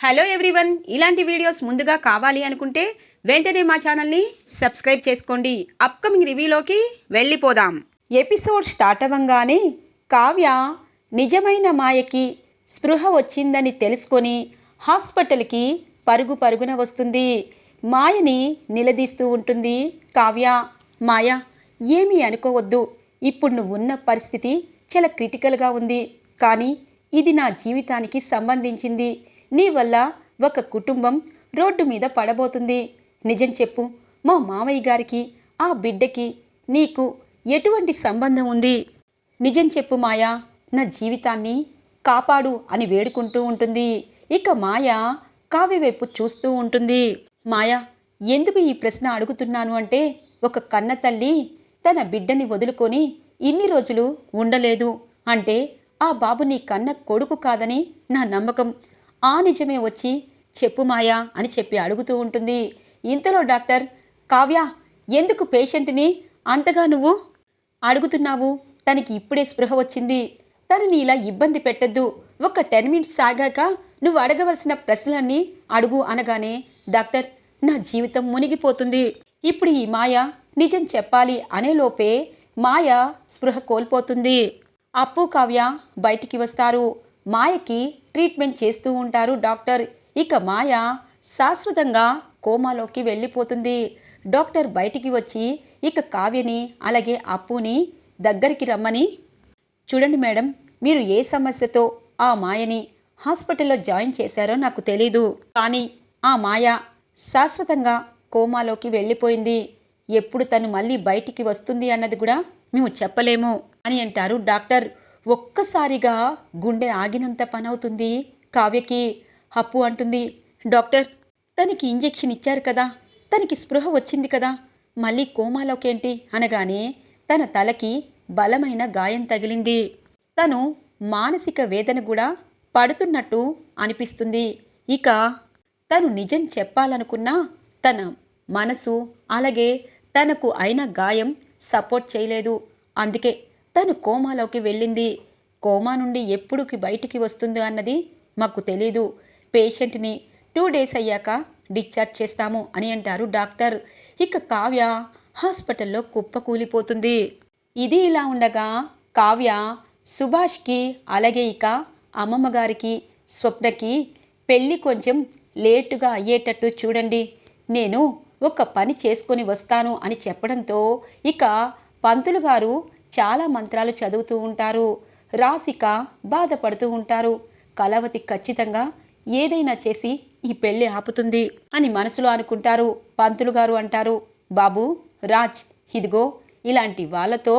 Hello everyone ఇలాంటి videos ముందుగా కావాలి అనుకుంటే వెంటనే మా ఛానల్ని సబ్స్క్రైబ్ చేసుకోండి. అప్కమింగ్ రివ్యూలోకి వెళ్ళిపోదాం. ఎపిసోడ్ స్టార్ట్ అవ్వంగానే కావ్య నిజమైన మాయకి స్పృహ వచ్చిందని తెలుసుకొని హాస్పిటల్కి పరుగు పరుగున వస్తుంది. మాయని నిలదీస్తూ ఉంటుంది కావ్య. మాయ ఏమీ అనుకోవద్దు. ఇప్పుడు నువ్వు ఉన్న పరిస్థితి చాలా క్రిటికల్గా ఉంది. కానీ ఇది నా జీవితానికి సంబంధించింది. నీ వల్ల ఒక కుటుంబం రోడ్డు మీద పడబోతుంది. నిజం చెప్పు మా మామయ్య గారికి ఆ బిడ్డకి నీకు ఎటువంటి సంబంధం ఉంది? నిజం చెప్పు మాయా నా జీవితాన్ని కాపాడు అని వేడుకుంటూ ఉంటుంది. ఇక మాయ కావ్య వైపు చూస్తూ ఉంటుంది. మాయా ఎందుకు ఈ ప్రశ్న అడుగుతున్నాను అంటే ఒక కన్న తల్లి తన బిడ్డని వదులుకొని ఇన్ని రోజులు ఉండలేదు అంటే ఆ బాబు నీ కన్న కొడుకు కాదని నా నమ్మకం. ఆ నిజమే వచ్చి చెప్పు మాయా అని చెప్పి అడుగుతూ ఉంటుంది. ఇంతలో డాక్టర్ కావ్య ఎందుకు పేషెంట్ని అంతగా నువ్వు అడుగుతున్నావు? తనకి ఇప్పుడే స్పృహ వచ్చింది. తనని ఇలా ఇబ్బంది పెట్టద్దు. ఒక టెన్ మినిట్స్ సాగాక నువ్వు అడగవలసిన ప్రశ్నలన్నీ అడుగు అనగానే డాక్టర్ నా జీవితం మునిగిపోతుంది. ఇప్పుడు ఈ మాయ నిజం చెప్పాలి అనేలోపే మాయ స్పృహ కోల్పోతుంది. అప్పు కావ్య బయటికి వస్తారు. మాయకి ట్రీట్మెంట్ చేస్తూ ఉంటారు డాక్టర్. ఇక మాయ శాశ్వతంగా కోమాలోకి వెళ్ళిపోతుంది. డాక్టర్ బయటికి వచ్చి ఇక కావ్యని అలాగే అప్పుని దగ్గరికి రమ్మని చూడండి మేడం మీరు ఏ సమస్యతో ఆ మాయని హాస్పిటల్లో జాయిన్ చేశారో నాకు తెలీదు. కానీ ఆ మాయ శాశ్వతంగా కోమాలోకి వెళ్ళిపోయింది. ఎప్పుడు తను మళ్ళీ బయటికి వస్తుంది అన్నది కూడా మేము చెప్పలేము అని అంటారు డాక్టర్. ఒక్కసారిగా గుండె ఆగినంత పనవుతుంది. కావ్యకి హప్పు అంటుంది. డాక్టర్ తనకి ఇంజెక్షన్ ఇచ్చారు కదా తనకి స్పృహ వచ్చింది కదా మళ్ళీ కోమాలోకేంటి? అనగానే తన తలకి బలమైన గాయం తగిలింది. తను మానసిక వేదన కూడా పడుతున్నట్టు అనిపిస్తుంది. ఇక తను నిజం చెప్పాలనుకున్నా తన మనసు అలాగే తనకు అయిన గాయం సపోర్ట్ చేయలేదు. అందుకే తను కోమాలోకి వెళ్ళింది. కోమా నుండి ఎప్పుడుకి బయటికి వస్తుందో అన్నది మాకు తెలీదు. పేషెంట్ని టూ డేస్ అయ్యాక డిశ్చార్జ్ చేస్తాము అని అంటారు డాక్టర్. ఇక కావ్య హాస్పిటల్లో కుప్పకూలిపోతుంది ఇది ఇలా ఉండగా కావ్య సుభాష్కి అలాగే ఇక అమ్మమ్మ గారికి స్వప్నకి పెళ్ళి కొంచెం లేటుగా అయ్యేటట్టు చూడండి. నేను ఒక పని చేసుకొని వస్తాను అని చెప్పడంతో ఇక పంతులు గారు చాలా మంత్రాలు చదువుతూ ఉంటారు. రాసిక బాధపడుతూ ఉంటారు. కలవతి ఖచ్చితంగా ఏదైనా చేసి ఈ పెళ్ళి ఆపుతుంది అని మనసులో అనుకుంటారు. పంతులు గారు అంటారు బాబు రాజ్ ఇదిగో ఇలాంటి వాళ్ళతో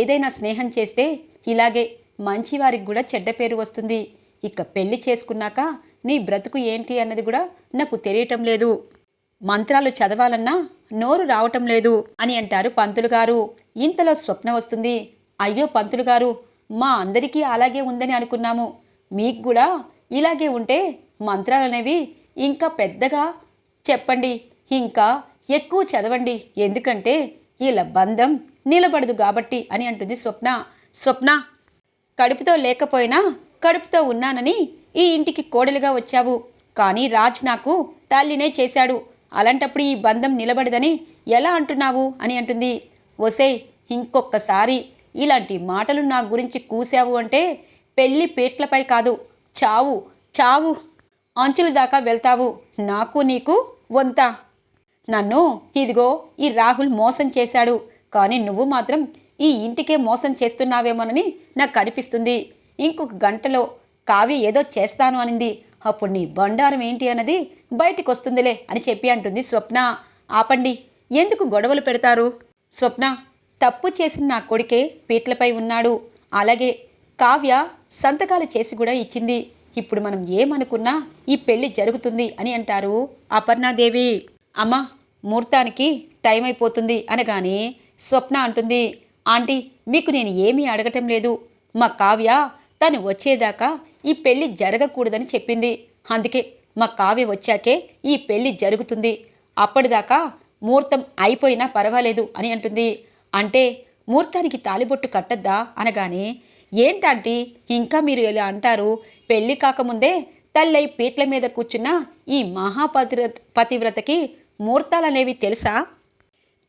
ఏదైనా స్నేహం చేస్తే ఇలాగే మంచివారికి కూడా చెడ్డ పేరు వస్తుంది. ఇక పెళ్ళి చేసుకున్నాక నీ బ్రతుకు ఏంటి అన్నది కూడా నాకు తెలియటం లేదు. మంత్రాలు చదవాలన్నా నోరు రావటం లేదు అని అంటారు పంతులు గారు. ఇంతలో స్వప్న వస్తుంది. అయ్యో పంతులు గారు మా అందరికీ అలాగే ఉందని అనుకున్నాము. మీకు కూడా ఇలాగే ఉంటే మంత్రాలనేవి ఇంకా పెద్దగా చెప్పండి ఇంకా ఎక్కువ చదవండి. ఎందుకంటే ఇలా బంధం నిలబడదు కాబట్టి అని అంటుంది స్వప్న. స్వప్న కడుపుతో లేకపోయినా కడుపుతో ఉన్నానని ఈ ఇంటికి కోడలుగా వచ్చావు. కానీ రాజ్ నాకు తల్లినే చేశాడు. అలాంటప్పుడు ఈ బంధం నిలబడదని ఎలా అంటున్నావు? అని అంటుంది. ఒసే ఇంకొకసారి ఇలాంటి మాటలు నా గురించి కూసావు అంటే పెళ్ళి పేట్లపై కాదు. చావు చావు. అంచుల దాకా వెళ్తావు. నాకు నీకు వంత. నన్ను ఇదిగో ఈ రాహుల్ మోసం చేశాడు. కానీ నువ్వు మాత్రం ఈ ఇంటికే మోసం చేస్తున్నావేమోనని నాకు అనిపిస్తుంది. ఇంకొక గంటలో కావ్య ఏదో చేస్తాను అనింది. అప్పుడు నీ బండారం ఏంటి అన్నది బయటికి వస్తుందిలే అని చెప్పి అంటుంది స్వప్న. ఆపండి ఎందుకు గొడవలు పెడతారు? స్వప్న తప్పు చేసిన నా కొడుకే పీట్లపై ఉన్నాడు. అలాగే కావ్య సంతకాలు చేసి కూడా ఇచ్చింది. ఇప్పుడు మనం ఏమనుకున్నా ఈ పెళ్ళి జరుగుతుంది అని అంటారు అపర్ణాదేవి. అమ్మ ముహూర్తానికి టైం అయిపోతుంది అనగానే స్వప్న అంటుంది. ఆంటీ మీకు నేను ఏమీ అడగటం లేదు. మా కావ్య తను వచ్చేదాకా ఈ పెళ్ళి జరగకూడదని చెప్పింది. అందుకే మా కావ్య వచ్చాకే ఈ పెళ్ళి జరుగుతుంది. అప్పటిదాకా ముహూర్తం అయిపోయినా పర్వాలేదు అని అంటుంది. అంటే ముహూర్తానికి తాలిబొట్టు కట్టద్దా అనగానే ఏంటంటే ఇంకా మీరు ఎలా అంటారు? పెళ్ళి కాకముందే తల్లై పీట్ల మీద కూర్చున్న ఈ మహాపతివ్ర పతివ్రతకి ముహూర్తాలనేవి తెలుసా?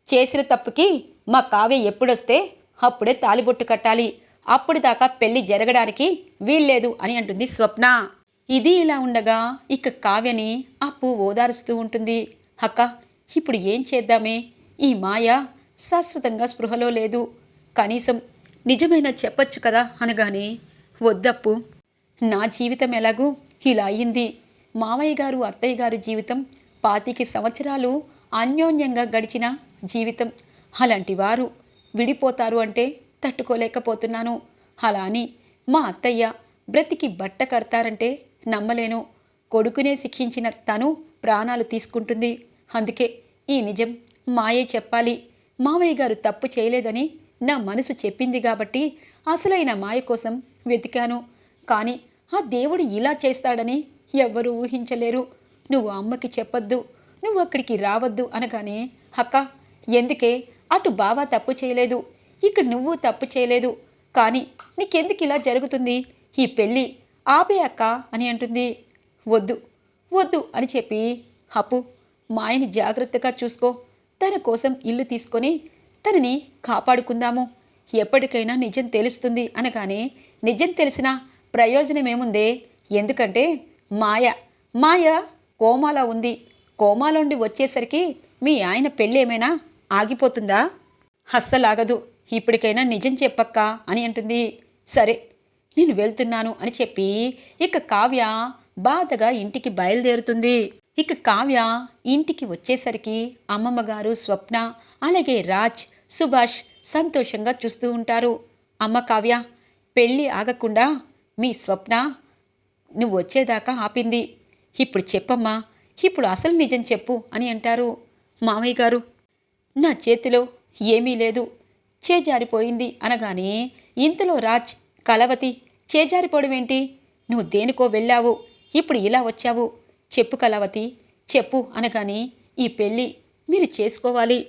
చేసిన తప్పుకి మా కావ్య ఎప్పుడొస్తే అప్పుడే తాలిబొట్టు కట్టాలి. అప్పుడు దాకా పెళ్ళి జరగడానికి వీల్లేదు అని అంటుంది స్వప్న. ఇది ఇలా ఉండగా ఇక కావ్యని అప్పు ఓదారుస్తూ ఉంటుంది. అక్క ఇప్పుడు ఏం చేద్దామే? ఈ మాయ శాశ్వతంగా స్పృహలో లేదు. కనీసం నిజమైన చెప్పొచ్చు కదా అనగానే వద్దప్పు నా జీవితం ఎలాగూ ఇలా అయ్యింది. మావయ్య గారు అత్తయ్య గారు జీవితం పాతికి సంవత్సరాలు అన్యోన్యంగా గడిచిన జీవితం. అలాంటి వారు విడిపోతారు అంటే తట్టుకోలేకపోతున్నాను. అలా అని మా అత్తయ్య బ్రతికి బట్ట కడతారంటే నమ్మలేను. కొడుకునే శిక్షించిన తను ప్రాణాలు తీసుకుంటుంది. అందుకే ఈ నిజం మాయే చెప్పాలి. మామయ్య గారు తప్పు చేయలేదని నా మనసు చెప్పింది కాబట్టి అసలైన మాయ కోసం వెతికాను. కానీ ఆ దేవుడు ఇలా చేస్తాడని ఎవ్వరూ ఊహించలేరు. నువ్వు అమ్మకి చెప్పొద్దు నువ్వు అక్కడికి రావద్దు అనగానే అక్క ఎందుకే? అటు బావా తప్పు చేయలేదు. ఇక్కడ నువ్వు తప్పు చేయలేదు. కానీ నీకెందుకు ఇలా జరుగుతుంది? ఈ పెళ్ళి ఆపే అక్క అని అంటుంది. వద్దు వద్దు అని చెప్పి అప్పు మాయని జాగ్రత్తగా చూసుకో. తన కోసం ఇల్లు తీసుకొని తనని కాపాడుకుందాము. ఎప్పటికైనా నిజం తెలుస్తుంది అనగానే నిజం తెలిసిన ప్రయోజనమేముందే? ఎందుకంటే మాయ మాయ కోమాలో ఉంది. కోమాలోండి వచ్చేసరికి మీ ఆయన పెళ్ళి ఏమైనా ఆగిపోతుందా? హస్సలాగదు ఇప్పటికైనా నిజం చెప్పక్క అని అంటుంది. సరే నేను వెళ్తున్నాను అని చెప్పి ఇక కావ్య బాధగా ఇంటికి బయలుదేరుతుంది. ఇక కావ్య ఇంటికి వచ్చేసరికి అమ్మమ్మ గారు స్వప్న అలాగే రాజ్ సుభాష్ సంతోషంగా చూస్తూ ఉంటారు. అమ్మ కావ్య పెళ్ళి ఆగకుండా మీ స్వప్న నువ్వు వచ్చేదాకా ఆపింది. ఇప్పుడు చెప్పమ్మా ఇప్పుడు అసలు నిజం చెప్పు అని అంటారు మామయ్య గారు. నా చేతిలో ఏమీ లేదు. చేజారిపోయింది అనగానే ఇంతలో రాజ్ కలవతి చేజారిపోవడం ఏంటి? నువ్వు దేనికో వెళ్ళావు? ఇప్పుడు ఇలా వచ్చావు? చెప్పు కలవతి చెప్పు అనగానే ఈ పెళ్ళి మీరు చేసుకోవాలి.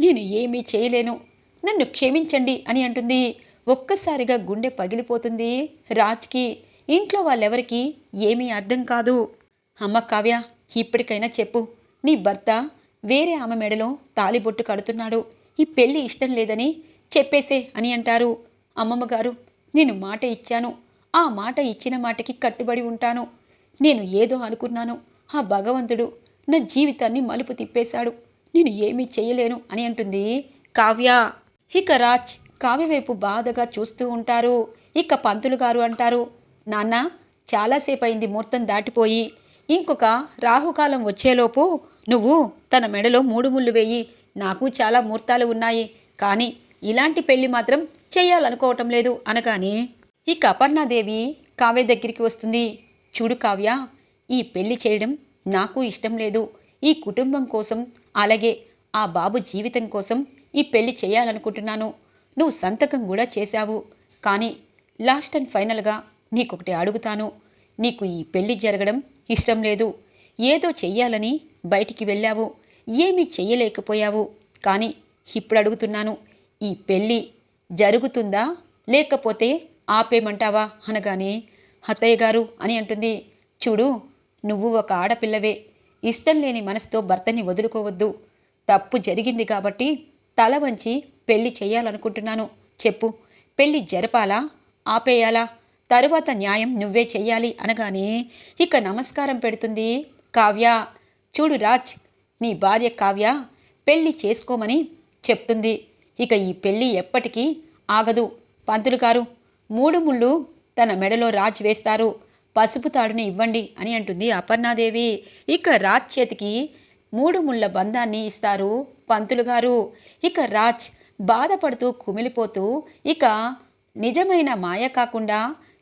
నేను ఏమీ చేయలేను. నన్ను క్షమించండి అని అంటుంది. ఒక్కసారిగా గుండె పగిలిపోతుంది రాజ్కి. ఇంట్లో వాళ్ళెవరికి ఏమీ అర్థం కాదు. అమ్మ కావ్య ఇప్పటికైనా చెప్పు. నీ భర్త వేరే ఆమె మెడలో తాలిబొట్టు కడుతున్నాడు. ఈ పెళ్ళి ఇష్టం లేదని చెప్పేసే అని అంటారు. అమ్మమ్మ గారు నేను మాట ఇచ్చాను. ఆ మాట ఇచ్చిన మాటకి కట్టుబడి ఉంటాను. నేను ఏదో అనుకున్నాను. ఆ భగవంతుడు నా జీవితాన్ని మలుపు తిప్పేశాడు. నేను ఏమీ చేయలేను అని అంటుంది కావ్య. ఇక రాజ్ కావ్య వైపు బాధగా చూస్తూ ఉంటారు. ఇక పంతులు గారు అంటారు నాన్న చాలాసేపు అయింది ముహూర్తం దాటిపోయి. ఇంకొక రాహుకాలం వచ్చేలోపు నువ్వు తన మెడలో మూడు ముళ్ళు వేయి. నాకు చాలా ముహూర్తాలు ఉన్నాయి కానీ ఇలాంటి పెళ్ళి మాత్రం చేయాలనుకోవటం లేదు అనగానే ఇక అపర్ణాదేవి కావ్య దగ్గరికి వస్తుంది. చూడు కావ్య ఈ పెళ్ళి చేయడం నాకు ఇష్టం లేదు. ఈ కుటుంబం కోసం అలాగే ఆ బాబు జీవితం కోసం ఈ పెళ్ళి చేయాలనుకుంటున్నాను. నువ్వు సంతకం కూడా చేశావు కానీ లాస్ట్ అండ్ ఫైనల్గా నీకొకటి అడుగుతాను. నీకు ఈ పెళ్ళి జరగడం ఇష్టం లేదు. ఏదో చెయ్యాలని బయటికి వెళ్ళావు. ఏమీ చెయ్యలేకపోయావు. కానీ ఇప్పుడు అడుగుతున్నాను ఈ పెళ్ళి జరుగుతుందా? లేకపోతే ఆపేమంటావా అనగానే అత్తయ్య గారు అని అంటుంది. చూడు నువ్వు ఒక ఆడపిల్లవే. ఇష్టం లేని మనసుతో భర్తని వదులుకోవద్దు. తప్పు జరిగింది కాబట్టి తల వంచి పెళ్ళి చేయాలనుకుంటున్నాను చెప్పు పెళ్ళి జరపాలా? ఆపేయాలా? తరువాత న్యాయం నువ్వే చెయ్యాలి. అనగానే ఇక నమస్కారం పెడుతుంది కావ్య. చూడు రాజ్ నీ భార్య కావ్య పెళ్ళి చేసుకోమని చెప్తుంది. ఇక ఈ పెళ్ళి ఎప్పటికీ ఆగదు. పంతులు గారు మూడు ముళ్ళు తన మెడలో రాజ్ వేస్తారు. పసుపు తాడుని ఇవ్వండి అని అంటుంది అపర్ణాదేవి. ఇక రాజ్ చేతికి మూడు ముళ్ళ బంధాన్ని ఇస్తారు పంతులు గారు. ఇక రాజ్ బాధపడుతూ కుమిలిపోతూ ఇక నిజమైన మాయ కాకుండా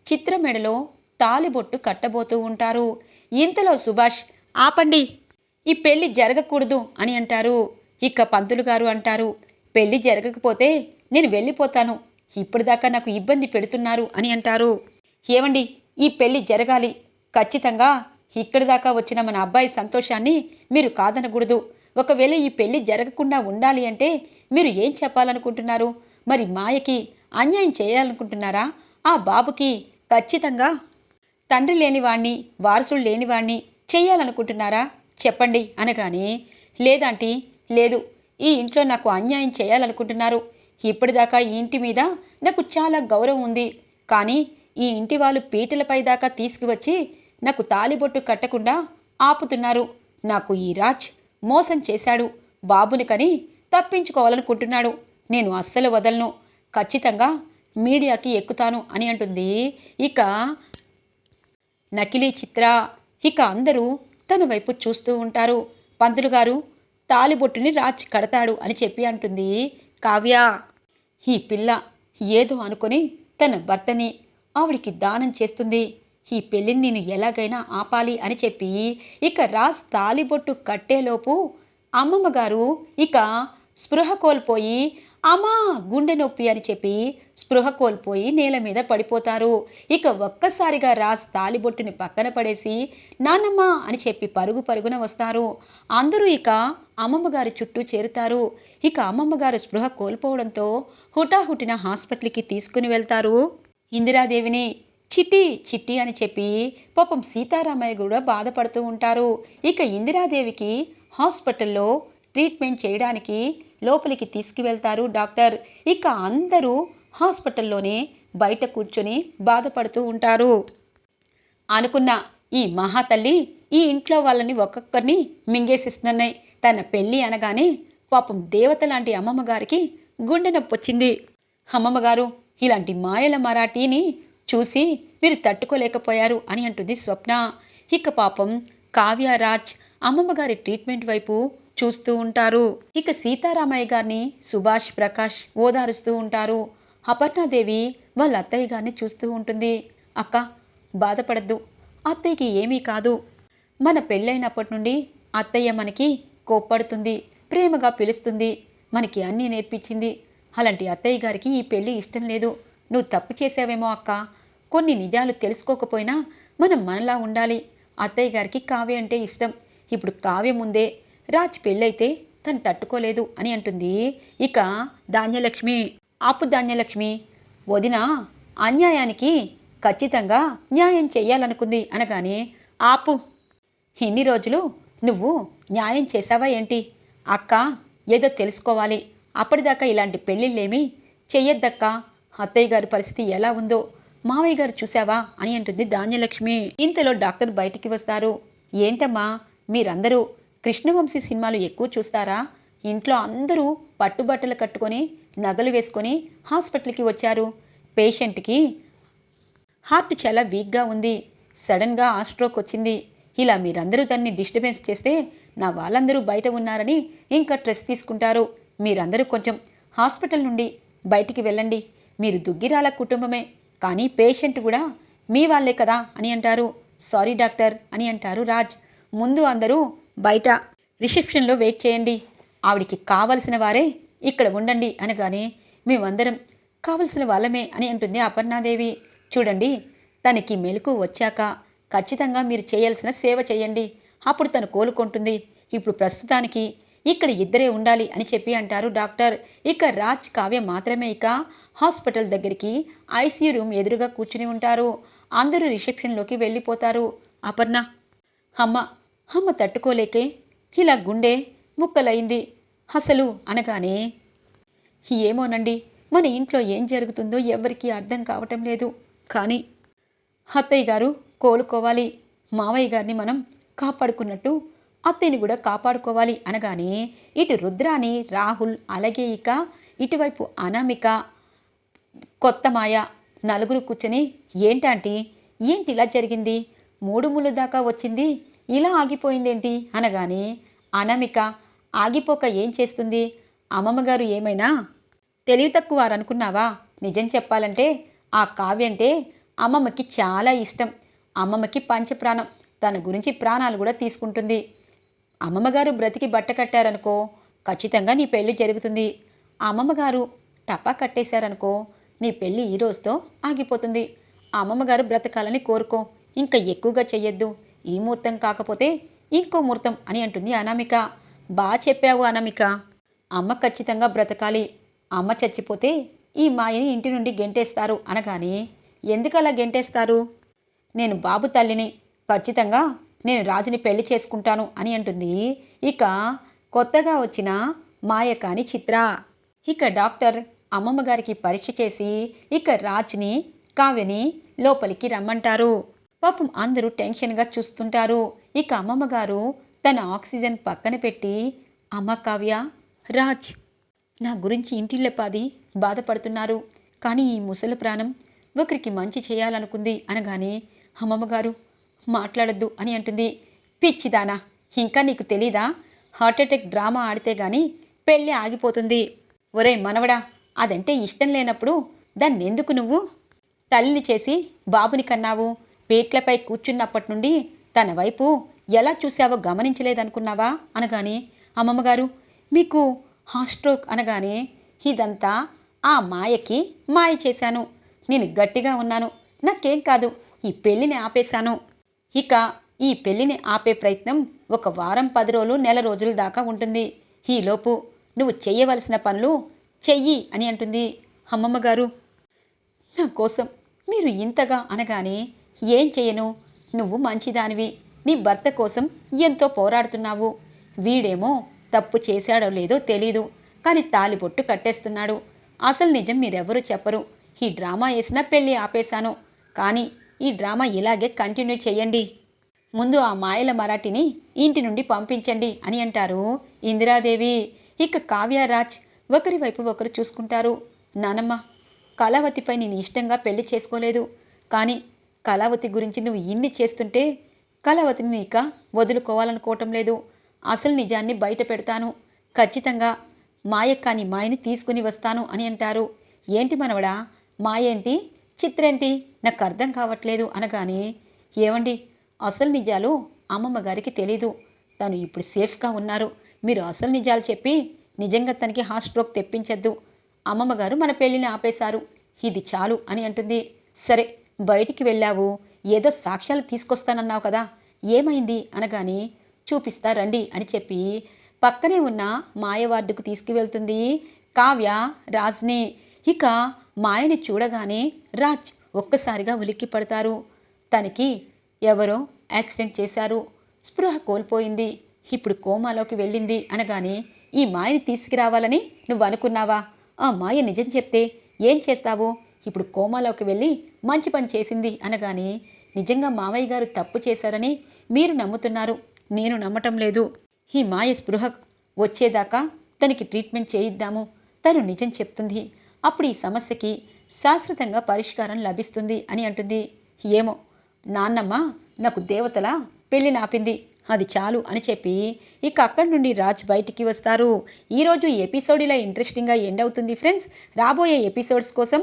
చిత్ర మెడలో తాలిబొట్టు కట్టబోతూ ఉంటారు. ఇంతలో సుభాష్ ఆపండి. ఈ పెళ్ళి జరగకూడదు అని అంటారు. ఇక పంతులు గారు అంటారు పెళ్ళి జరగకపోతే నేను వెళ్ళిపోతాను. ఇప్పటిదాకా నాకు ఇబ్బంది పెడుతున్నారు అని అంటారు. ఏమండి ఈ పెళ్ళి జరగాలి. ఖచ్చితంగా ఇక్కడి దాకా వచ్చిన మన అబ్బాయి సంతోషాన్ని మీరు కాదనకూడదు. ఒకవేళ ఈ పెళ్ళి జరగకుండా ఉండాలి అంటే మీరు ఏం చెప్పాలనుకుంటున్నారు? మరి మాయకి అన్యాయం చేయాలనుకుంటున్నారా? ఆ బాబుకి ఖచ్చితంగా తండ్రి లేనివాణ్ణి వారసుడు లేనివాణ్ణి చేయాలనుకుంటున్నారా? చెప్పండి అనగానే లేదంటీ లేదు. ఈ ఇంట్లో నాకు అన్యాయం చేయాలనుకుంటున్నారు. ఇప్పటిదాకా ఈ ఇంటి మీద నాకు చాలా గౌరవం ఉంది. కానీ ఈ ఇంటి వాళ్ళు పీటలపై దాకా తీసుకువచ్చి నాకు తాలిబొట్టు కట్టకుండా ఆపుతున్నారు. నాకు ఈ రాజ్ మోసం చేశాడు. బాబుని కని తప్పించుకోవాలనుకుంటున్నాడు. నేను అస్సలు వదలను. ఖచ్చితంగా మీడియాకి ఎక్కుతాను అని అంటుంది. ఇక నకిలీ చిత్ర. ఇక అందరూ తన వైపు చూస్తూ ఉంటారు. పంతులు గారు తాలిబొట్టుని రాచి కడతాడు అని చెప్పి అంటుంది కావ్య. ఈ పిల్ల ఏదో అనుకొని తన భర్తని ఆవిడికి దానం చేస్తుంది. ఈ పెళ్ళిని నేను ఎలాగైనా ఆపాలి అని చెప్పి ఇక రాజ్ తాలిబొట్టు కట్టేలోపు అమ్మమ్మ గారు ఇక స్పృహ కోల్పోయి అమ్మా గుండె నొప్పి అని చెప్పి స్పృహ కోల్పోయి నేల మీద పడిపోతారు. ఇక ఒక్కసారిగా రాజ్ తాలిబొట్టుని పక్కన పడేసి నాన్నమ్మ అని చెప్పి పరుగు పరుగున వస్తారు. అందరూ ఇక అమ్మమ్మ గారి చుట్టూ చేరుతారు. ఇక అమ్మమ్మ గారు స్పృహ కోల్పోవడంతో హుటాహుటిన హాస్పిటల్కి తీసుకుని వెళ్తారు. ఇందిరాదేవిని చిట్టి చిట్టి అని చెప్పి పాపం సీతారామయ్య కూడా బాధపడుతూ ఉంటారు. ఇక ఇందిరాదేవికి హాస్పిటల్లో ట్రీట్మెంట్ చేయడానికి లోపలికి తీసుకువెళ్తారు డాక్టర్. ఇక అందరూ హాస్పిటల్లోనే బయట కూర్చొని బాధపడుతూ ఉంటారు. అనుకున్న ఈ మహాతల్లి ఈ ఇంట్లో వాళ్ళని ఒక్కొక్కరిని మింగేసిస్తున్నాయి తన పెళ్ళి అనగానే పాపం దేవత లాంటి అమ్మమ్మ గారికి గుండె నొప్పి వచ్చింది. అమ్మమ్మ గారు ఇలాంటి మాయల మరాఠీని చూసి మీరు తట్టుకోలేకపోయారు అని అంటుంది స్వప్న. ఇక పాపం కావ్యరాజ్ అమ్మమ్మ గారి ట్రీట్మెంట్ వైపు చూస్తూ ఉంటారు. ఇక సీతారామయ్య గారిని సుభాష్ ప్రకాష్ ఓదారుస్తూ ఉంటారు. అపర్ణాదేవి వాళ్ళ అత్తయ్య గారిని చూస్తూ ఉంటుంది. అక్క బాధపడద్దు. అత్తయ్యకి ఏమీ కాదు. మన పెళ్ళైనప్పటి నుండి అత్తయ్య మనకి కోప్పడుతుంది ప్రేమగా పిలుస్తుంది మనకి అన్నీ నేర్పించింది. అలాంటి అత్తయ్య గారికి ఈ పెళ్ళి ఇష్టం లేదు. నువ్వు తప్పు చేసావేమో అక్క. కొన్ని నిజాలు తెలుసుకోకపోయినా మనం మనలా ఉండాలి. అత్తయ్య గారికి కావ్య అంటే ఇష్టం. ఇప్పుడు కావ్య ముందే రాజ్ పెళ్ళైతే తను తట్టుకోలేదు అని అంటుంది. ఇక ధాన్యలక్ష్మి ఆపు ధాన్యలక్ష్మి వదిన అన్యాయానికి ఖచ్చితంగా న్యాయం చెయ్యాలనుకుంది అనగానే ఆపు. ఇన్ని రోజులు నువ్వు న్యాయం చేసావా ఏంటి? అక్క ఏదో తెలుసుకోవాలి. అప్పటిదాకా ఇలాంటి పెళ్ళిళ్ళేమీ చెయ్యొద్దక్క. అత్తయ్య గారి పరిస్థితి ఎలా ఉందో మావయ్య గారు చూసావా అని అంటుంది ధాన్యలక్ష్మి. ఇంతలో డాక్టర్ బయటికి వస్తారు. ఏంటమ్మా మీరందరూ కృష్ణవంశీ సినిమాలు ఎక్కువ చూస్తారా? ఇంట్లో అందరూ పట్టుబట్టలు కట్టుకొని నగలు వేసుకొని హాస్పిటల్కి వచ్చారు. పేషెంట్కి హార్ట్ చాలా వీక్గా ఉంది. సడన్గా ఆస్ట్రోక్ వచ్చింది. ఇలా మీరందరూ దాన్ని డిస్టర్బెన్స్ చేస్తే నా వాళ్ళందరూ బయట ఉన్నారని ఇంకా ట్రెస్ తీసుకుంటారు. మీరందరూ కొంచెం హాస్పిటల్ నుండి బయటికి వెళ్ళండి. మీరు దుగ్గిరాల కుటుంబమే. కానీ పేషెంట్ కూడా మీ వాళ్ళే కదా అని అంటారు. సారీ డాక్టర్ అని అంటారు రాజ్. ముందు అందరూ బయట రిసెప్షన్లో వెయిట్ చేయండి. ఆవిడికి కావలసిన వారే ఇక్కడ ఉండండి అనగానే మేమందరం కావలసిన వాళ్ళమే అని అంటుంది అపర్ణాదేవి. చూడండి తనకి మెలకు వచ్చాక ఖచ్చితంగా మీరు చేయాల్సిన సేవ చేయండి. అప్పుడు తను కోలుకుంటుంది. ఇప్పుడు ప్రస్తుతానికి ఇక్కడ ఇద్దరే ఉండాలి అని చెప్పి అంటారు డాక్టర్. ఇక రాజ్ కావ్య మాత్రమే ఇక హాస్పిటల్ దగ్గరికి ఐసీయూ రూమ్ ఎదురుగా కూర్చుని ఉంటారు. అందరూ రిసెప్షన్లోకి వెళ్ళిపోతారు. అపర్ణ అమ్మ అమ్మ తట్టుకోలేకే. ఇలా గుండె ముక్కలైంది. అసలు అనగానే ఏమోనండి మన ఇంట్లో ఏం జరుగుతుందో ఎవరికీ అర్థం కావటం లేదు. కానీ అత్తయ్య గారు కోలుకోవాలి. మావయ్య గారిని మనం కాపాడుకున్నట్టు అత్తయ్యని కూడా కాపాడుకోవాలి అనగానే ఇటు రుద్రాని రాహుల్ అలాగే ఇక ఇటువైపు అనామిక కొత్త మాయ నలుగురు కూర్చొని ఏంటంటే ఏంటి ఇలా జరిగింది? మూడు ముళ్ళు దాకా వచ్చింది? ఇలా ఆగిపోయిందేంటి? అనగానే అనామిక ఆగిపోక ఏం చేస్తుంది? అమ్మమ్మగారు ఏమైనా? తెలివి తక్కువ అనుకున్నావా నిజం చెప్పాలంటే ఆ కావ్యంటే అమ్మమ్మకి చాలా ఇష్టం. అమ్మమ్మకి పంచప్రాణం. తన గురించి ప్రాణాలు కూడా తీసుకుంటుంది. అమ్మమ్మగారు బ్రతికి బట్ట కట్టారనుకో ఖచ్చితంగా నీ పెళ్ళి జరుగుతుంది. అమ్మమ్మగారు టపా కట్టేశారనుకో నీ పెళ్ళి ఈ రోజుతో ఆగిపోతుంది. అమ్మమ్మగారు బ్రతకాలని కోరుకో. ఇంకా ఎక్కువగా చెయ్యొద్దు. ఈ ముహూర్తం కాకపోతే ఇంకో ముహూర్తం అని అంటుంది అనామిక. బా చెప్పావు అనామిక. అమ్మ ఖచ్చితంగా బ్రతకాలి. అమ్మ చచ్చిపోతే ఈ మాయని ఇంటి నుండి గెంటేస్తారు అనగానే ఎందుకు అలా గెంటేస్తారు? నేను బాబు తల్లిని ఖచ్చితంగా నేను రాజుని పెళ్ళి చేసుకుంటాను అని అంటుంది. ఇక కొత్తగా వచ్చిన మాయకాని చిత్ర. ఇక డాక్టర్ అమ్మమ్మ గారికి పరీక్ష చేసి ఇక రాజ్ని కావ్యని లోపలికి రమ్మంటారు. పాపం అందరూ టెన్షన్గా చూస్తుంటారు. ఇక అమ్మమ్మ గారు తన ఆక్సిజన్ పక్కన పెట్టి అమ్మ కావ్య రాజ్ నా గురించి ఇంటిల్లపాది బాధపడుతున్నారు. కానీ ఈ ముసలి ప్రాణం ఒకరికి మంచి చేయాలనుకుంది అనగానే అమ్మమ్మ గారు మాట్లాడొద్దు అని అంటుంది. పిచ్చిదానా ఇంకా నీకు తెలీదా? హార్ట్అటాక్ డ్రామా ఆడితే గాని పెళ్ళి ఆగిపోతుంది. ఒరే మనవడా అదంటే ఇష్టం లేనప్పుడు దాన్ని ఎందుకు నువ్వు? తల్లిని చేసి బాబుని కన్నావు. పేట్లపై కూర్చున్నప్పటి నుండి తన వైపు ఎలా చూశావో గమనించలేదనుకున్నావా? అనగానే అమ్మమ్మగారు మీకు హాస్ట్రోక్ అనగానే ఇదంతా ఆ మాయకి మాయ చేశాను. నేను గట్టిగా ఉన్నాను. నాకేం కాదు ఈ పెళ్ళిని ఆపేశాను. ఇక ఈ పెళ్ళిని ఆపే ప్రయత్నం ఒక వారం పది రోజులు నెల రోజుల దాకా ఉంటుంది. ఈలోపు నువ్వు చెయ్యవలసిన పనులు చెయ్యి అని అంటుంది అమ్మమ్మగారు. నా కోసం మీరు ఇంతగా అనగానే ఏం చేయను? నువ్వు మంచిదానివి. నీ భర్త కోసం ఎంతో పోరాడుతున్నావు. వీడేమో తప్పు చేశాడో లేదో తెలీదు. కానీ తాలిబొట్టు కట్టేస్తున్నాడు. అసలు నిజం మీరెవరూ చెప్పరు. ఈ డ్రామా వేసినా పెళ్ళి ఆపేశాను. కానీ ఈ డ్రామా ఇలాగే కంటిన్యూ చేయండి. ముందు ఆ మాయల మరాఠీని ఇంటి నుండి పంపించండి అని అంటారు ఇందిరాదేవి. ఇక కావ్యరాజ్ ఒకరి వైపు ఒకరు చూసుకుంటారు. నానమ్మ కళావతిపై నేను ఇష్టంగా పెళ్ళి చేసుకోలేదు. కానీ కళావతి గురించి నువ్వు ఇన్ని చేస్తుంటే కళావతిని ఇక వదులుకోవాలనుకోవటం లేదు. అసలు నిజాన్ని బయట పెడతాను. ఖచ్చితంగా మాయ కాని మాయని తీసుకుని వస్తాను అని అంటారు. ఏంటి మనవడా? మాయేంటి? చిత్రేంటి? నాకు అర్థం కావట్లేదు అనగానే ఏమండి అసలు నిజాలు అమ్మమ్మ గారికి తెలీదు. తను ఇప్పుడు సేఫ్గా ఉన్నారు. మీరు అసలు నిజాలు చెప్పి నిజంగా తనకి హార్ట్ స్ట్రోక్ తెప్పించద్దు. అమ్మమ్మ గారు మన పెళ్ళిని ఆపేశారు. ఇది చాలు అని అంటుంది. సరే బయటికి వెళ్ళావు? ఏదో సాక్ష్యాలు తీసుకొస్తానన్నావు కదా? ఏమైంది? అనగానే చూపిస్తా రండి అని చెప్పి పక్కనే ఉన్న మాయవార్డుకు తీసుకువెళ్తుంది కావ్య రాజ్ని. ఇక మాయని చూడగానే రాజ్ ఒక్కసారిగా ఉలిక్కి పడతారు. తనకి ఎవరో యాక్సిడెంట్ చేశారు. స్పృహ కోల్పోయింది. ఇప్పుడు కోమాలోకి వెళ్ళింది అనగానే ఈ మాయని తీసుకురావాలని నువ్వు అనుకున్నావా ఆ మాయ నిజం చెప్తే ఏం చేస్తావు? ఇప్పుడు కోమాలోకి వెళ్ళి మంచి పని చేసింది అనగానే నిజంగా మావయ్య గారు తప్పు చేశారని మీరు నమ్ముతున్నారు. నేను నమ్మటం లేదు. ఈ మాయ స్పృహ వచ్చేదాకా తనకి ట్రీట్మెంట్ చేయిద్దాము. తను నిజం చెప్తుంది. అప్పుడు ఈ సమస్యకి శాశ్వతంగా పరిష్కారం లభిస్తుంది అని అంటుంది. ఏమో నాన్నమ్మ నాకు దేవతల పెళ్ళి నాపింది. అది చాలు అని చెప్పి ఇక అక్కడి నుండి రాజ్ బయటికి వస్తారు. ఈరోజు ఎపిసోడ్ ఇలా ఇంట్రెస్టింగ్గా ఎండ్ అవుతుంది ఫ్రెండ్స్. రాబోయే ఎపిసోడ్స్ కోసం